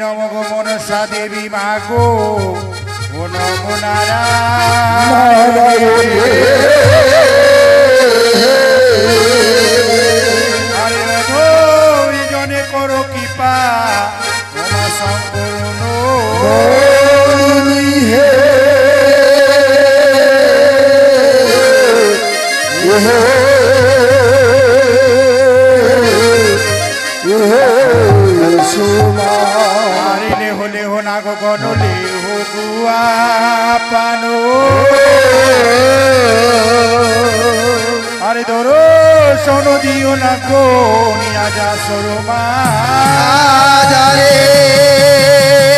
নম গো মনসা দেবী মা গো ও নম নারায়ণে। করো কৃপা সম্পূর্ণ হে। গনলে হুগুয়া পানো। আরে ধরো শোনো দিও না গো নিরাজা সরমা। রে।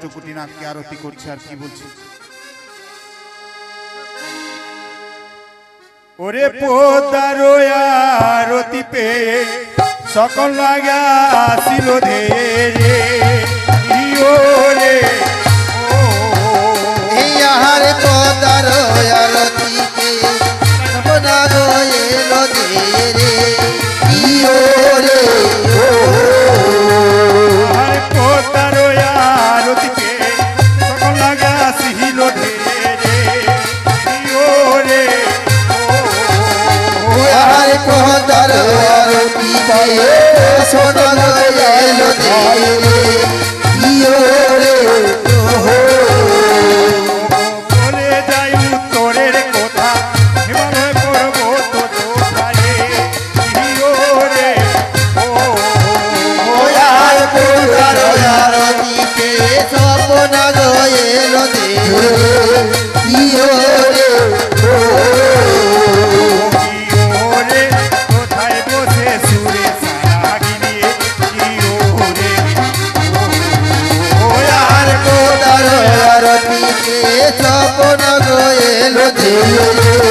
অষ্টকুটি না কে আরতি করছে আর কি বলছে? ওরে পোদারো পে সকল লাগা আসিল দে রে। পে সকল লাগা রে। ইয়োরে ચોપો ન ગોયેલો જીવ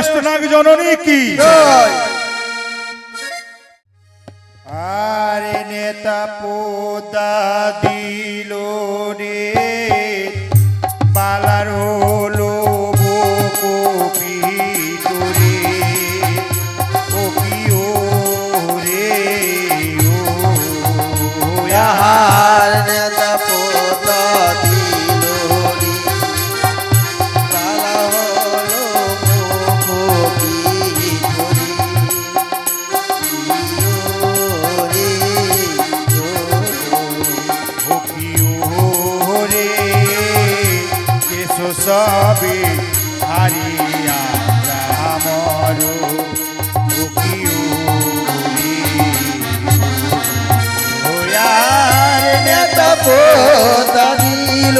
অষ্টনাগ জননী কি? আরে নেতা পোতা দিল সবে হারিয়া রামর বুকিও হয়ার নেতা পোতা দিল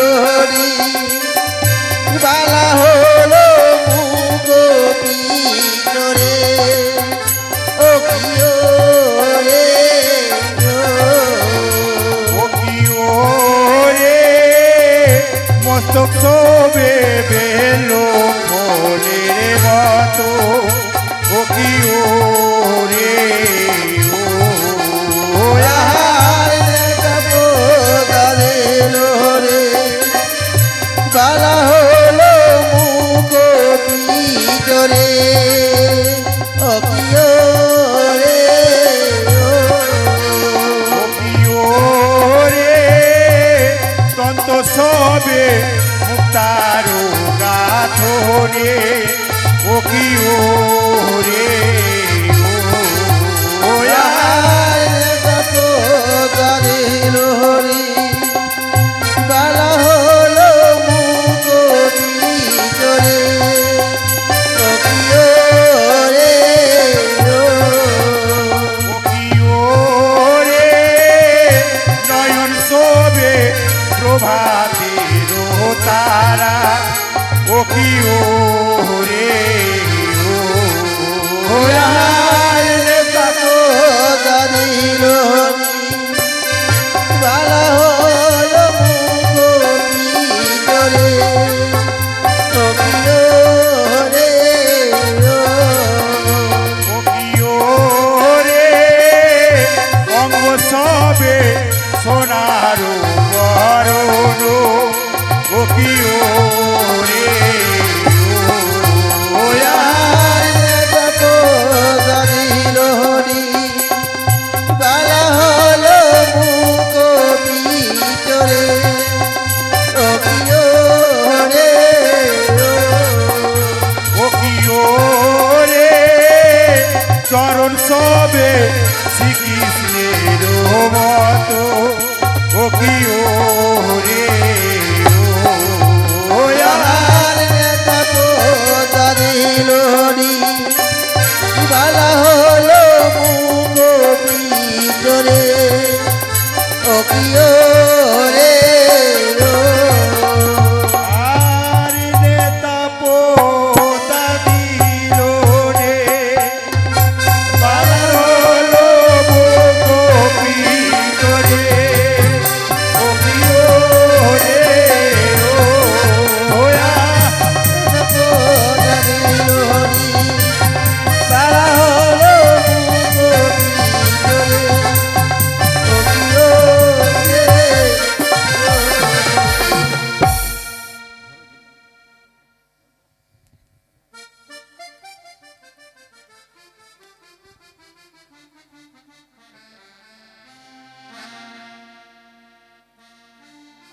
বালা হলো মুগো পিছরে মস্তক তবে বেলো মনের মতো। ও কি সবে মুক্তারো গাথরে ও কি ও রে তারা ও কি ও রে ও। ও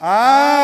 আর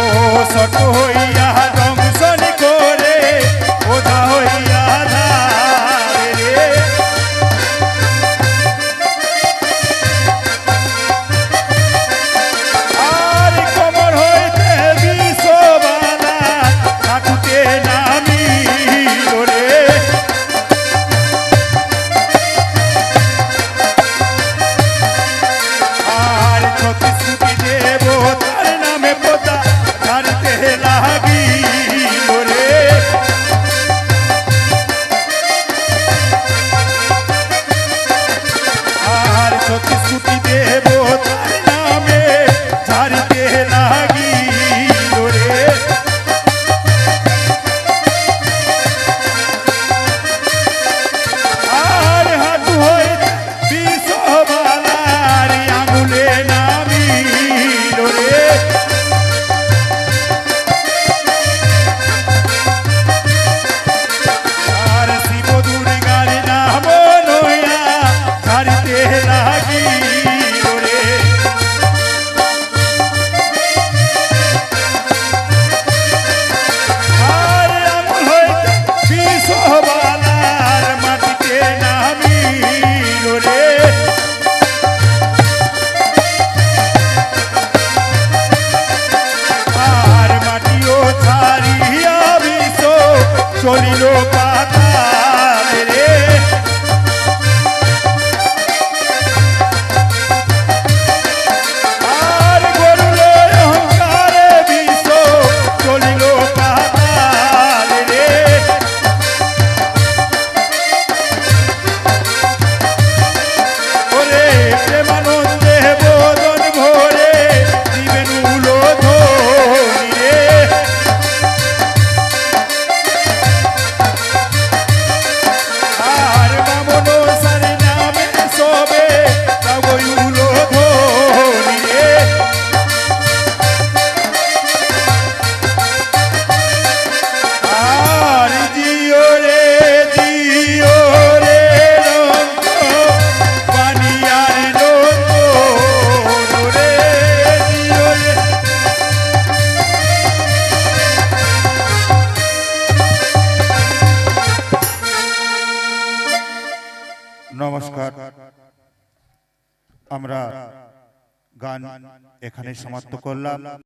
অবসত হইয়া সমাপ্ত করলাম